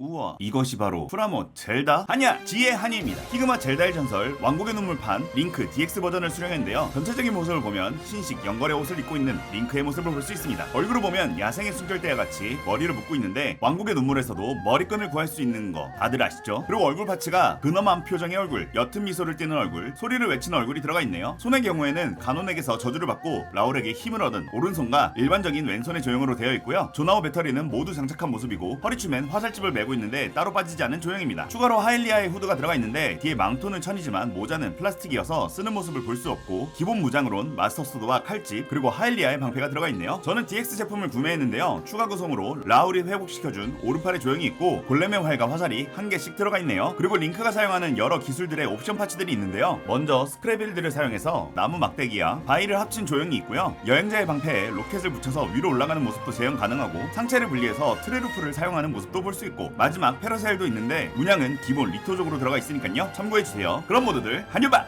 우와 이것이 바로 프라모 젤다? 한야 지의 한이입니다. 히그마 젤다의 전설 왕국의 눈물판 링크 DX 버전을 수령했는데요. 전체적인 모습을 보면 신식 연걸의 옷을 입고 있는 링크의 모습을 볼 수 있습니다. 얼굴을 보면 야생의 순결대와 같이 머리를 묶고 있는데 왕국의 눈물에서도 머리끈을 구할 수 있는 거. 다들 아시죠? 그리고 얼굴 파츠가 근엄한 표정의 얼굴 옅은 미소를 띠는 얼굴 소리를 외치는 얼굴이 들어가 있네요. 손의 경우에는 가논에게서 저주를 받고 라울에게 힘을 얻은 오른손과 일반적인 왼손의 조형으로 되어 있고요. 조나우 배터리는 모두 장착한 모습이고 허리춤엔 화살집을 메고 있는데 따로 빠지지 않은 조형입니다. 추가로 하일리아의 후드가 들어가 있는데 뒤에 망토는 천이지만 모자는 플라스틱이어서 쓰는 모습을 볼 수 없고 기본 무장으론 마스터 소드와 칼집 그리고 하일리아의 방패가 들어가 있네요. 저는 DX 제품을 구매했는데요. 추가 구성으로 라울이 회복시켜준 오른팔의 조형이 있고 골렘의 활과 화살이 한 개씩 들어가 있네요. 그리고 링크가 사용하는 여러 기술들의 옵션 파츠들이 있는데요. 먼저 스크래빌드를 사용해서 나무 막대기와 바위를 합친 조형이 있고요. 여행자의 방패에 로켓을 붙여서 위로 올라가는 모습도 재현 가능하고 상체를 분리해서 트레루프를 사용하는 모습도 볼 수 있고 마지막 페라셀도 있는데 문양은 기본 리토족으로 들어가 있으니까요. 참고해주세요. 그럼 모두들 한유바